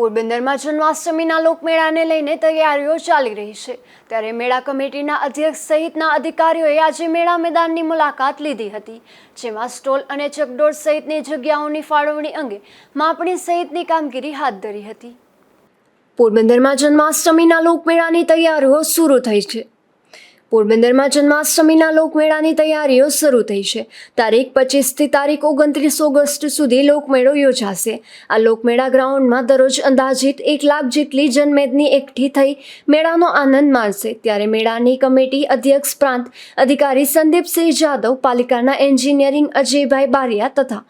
પોરબંદરમાં જન્માષ્ટમીના લોકમેળાને લઈને તૈયારીઓ ચાલી રહી છે. ત્યારે મેળા કમિટીના અધ્યક્ષ સહિતના અધિકારીઓએ આજે મેળા મેદાનની મુલાકાત લીધી હતી, જેમાં સ્ટોલ અને ચકડોળ સહિતની જગ્યાઓની ફાળવણી અંગે માપણી સહિતની કામગીરી હાથ ધરી હતી. પોરબંદરમાં જન્માષ્ટમીના લોકમેળાની તૈયારીઓ શરૂ થઈ છે. પોરબંદરમાં જન્માષ્ટમીના લોકમેળાની તૈયારીઓ શરૂ થઈ છે. તારીખ પચીસથી તારીખ ઓગણત્રીસ ઓગસ્ટ સુધી લોકમેળો યોજાશે. આ લોકમેળા ગ્રાઉન્ડમાં દરરોજ અંદાજિત એક લાખ જેટલી જનમેદની એકઠી થઈ મેળાનો આનંદ માણશે. ત્યારે મેળાની કમિટી અધ્યક્ષ પ્રાંત અધિકારી સંદીપસિંહ જાદવ, પાલિકાના એન્જિનિયરિંગ અજયભાઈ બારિયા તથા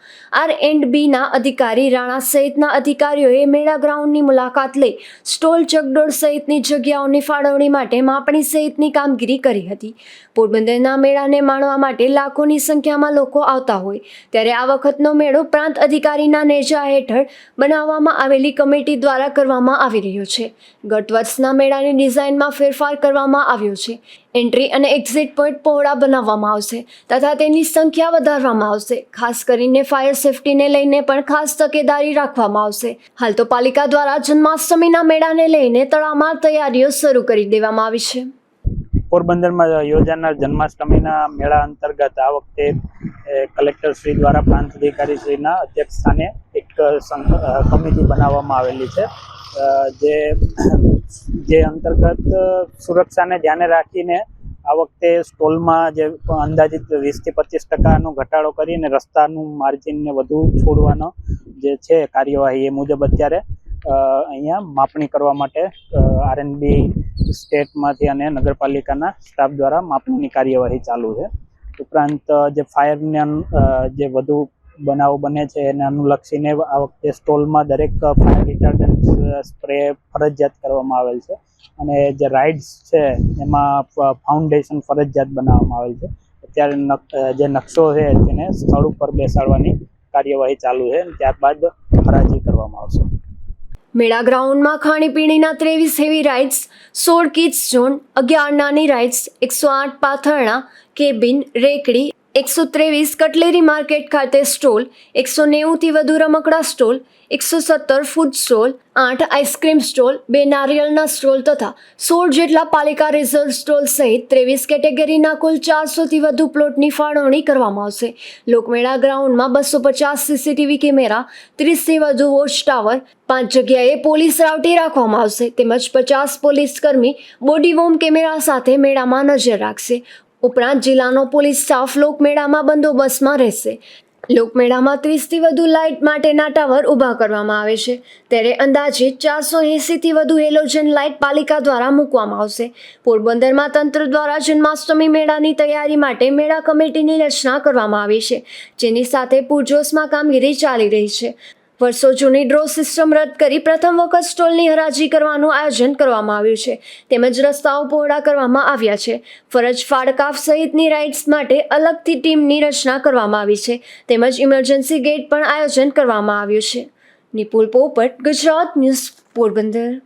આર એન્ડ બીના અધિકારી રાણા સહિતના અધિકારીઓએ મેળા ગ્રાઉન્ડની મુલાકાત લઈ સ્ટોલ ચકડોળ સહિતની જગ્યાઓની ફાળવણી માટે માપણી સહિતની કામગીરી કરી. હતી. પોરબંદરના મેળાને માણવા માટે લાખોની સંખ્યામાં લોકો આવતા હોય. ત્યારે આ વખતનો મેળો પ્રાંત અધિકારીના નેજા હેઠળ બનાવવામાં આવેલી કમિટી દ્વારા કરવામાં આવી રહ્યો છે. ગત વર્ષના મેળાની ડિઝાઇનમાં ફેરફાર કરવામાં આવ્યો છે. એન્ટ્રી અને એક્ઝિટ પોઈન્ટ પહોળા બનાવવામાં આવશે તથા તેની સંખ્યા વધારવામાં આવશે. ખાસ કરીને ફાયર સેફટીને લઈને પણ ખાસ તકેદારી રાખવામાં આવશે. હાલ તો પાલિકા દ્વારા જન્માષ્ટમીના મેળાને લઈને તડામાર તૈયારીઓ શરૂ કરી દેવામાં આવી છે. પોરબંદરમાં યોજાનાર જન્માષ્ટમીના મેળા અંતર્ગત આ વખતે કલેક્ટર શ્રી દ્વારા પ્રાંત અધિકારી શ્રીના અધ્યક્ષ સ્થાને એક કમિટી બનાવવામાં આવેલી છે. જે જે અંતર્ગત સુરક્ષાને ધ્યાને રાખીને આ વખતે સ્ટોલમાં જે અંદાજિત વીસથી પચીસ ટકાનો ઘટાડો કરીને રસ્તાનું માર્જિનને વધુ છોડવાનો જે છે કાર્યવાહી એ મુજબ અત્યારે અહીંયા માપણી કરવા માટે આરએનબી સ્ટેટમાંથી અને નગરપાલિકાના સ્ટાફ દ્વારા માપણીની કાર્યવાહી ચાલુ છે. ઉપરાંત જે ફાયરને જે વધુ બનાવો બને છે એને અનુલક્ષીને આ વખતે સ્ટોલમાં દરેક ફાયર રિટાર્ડન્ટ સ્પ્રે ફરજિયાત કરવામાં આવેલ છે. અને જે રાઇડ્સ છે એમાં ફાઉન્ડેશન ફરજિયાત બનાવવામાં આવેલ છે. અત્યારે જે નકશો છે તેને સ્થળ ઉપર બેસાડવાની કાર્યવાહી ચાલુ છે. ત્યારબાદ હરાજી કરવામાં આવશે. મેળા ગ્રાઉન્ડમાં ખાણીપીણીના ત્રેવીસ હેવી રાઇડ્સ, સોળ કિડ્સ ઝોન, અગિયાર નાની રાઇડ્સ, એકસો આઠ પાથરણા, કેબિન, રેકડી એકસો ત્રેવીસ કટલેરી માર્કેટ ખાતે સ્ટોલ, એકસો નેવુંથી વધુ રમકડા સ્ટોલ, એકસો સત્તર ફૂડ સ્ટોલ આઠ આઈસ્ક્રીમ સ્ટોલ, બે નારિયેળના સ્ટોલ તથા સોળ જેટલા પાલિકા રિઝર્વ સ્ટોલ સહિત ત્રેવીસ કેટેગરીના કુલ ચારસોથી વધુ પ્લોટની ફાળવણી કરવામાં આવશે. લોકમેળા ગ્રાઉન્ડમાં બસો પચાસ સીસીટીવી કેમેરા, ત્રીસથી વધુ વોચ ટાવર, પાંચ જગ્યાએ પોલીસ રાવટી રાખવામાં આવશે તેમજ પચાસ પોલીસ કર્મી બોડી વોર્મ કેમેરા સાથે મેળામાં નજર રાખશે. ઉપરાંત જિલ્લાનો પોલીસ સ્ટાફ લોકમેળામાં બંદોબસ્તમાં રહેશે. લોકમેળામાં ત્રીસથી વધુ લાઇટ માટેના ટાવર ઊભા કરવામાં આવે છે. ત્યારે અંદાજિત ચારસો એંસીથી વધુ હેલોજન લાઇટ પાલિકા દ્વારા મૂકવામાં આવશે. પોરબંદરમાં તંત્ર દ્વારા જન્માષ્ટમી મેળાની તૈયારી માટે મેળા કમિટીની રચના કરવામાં આવી છે, જેની સાથે પૂરજોશમાં કામગીરી ચાલી રહી છે. વર્ષો જૂની ડ્રો સિસ્ટમ રદ કરી પ્રથમ વખત સ્ટોલની હરાજી કરવાનું આયોજન કરવામાં આવ્યું છે. તેમજ રસ્તાઓ પહોળા કરવામાં આવ્યા છે. ફરજ ફાળકાફ સહિતની રાઇડ્સ માટે અલગથી ટીમની રચના કરવામાં આવી છે. તેમજ ઇમરજન્સી ગેટ પણ આયોજન કરવામાં આવ્યું છે. નિપુલ પોપટ, ગુજરાત ન્યૂઝ પોરબંદર.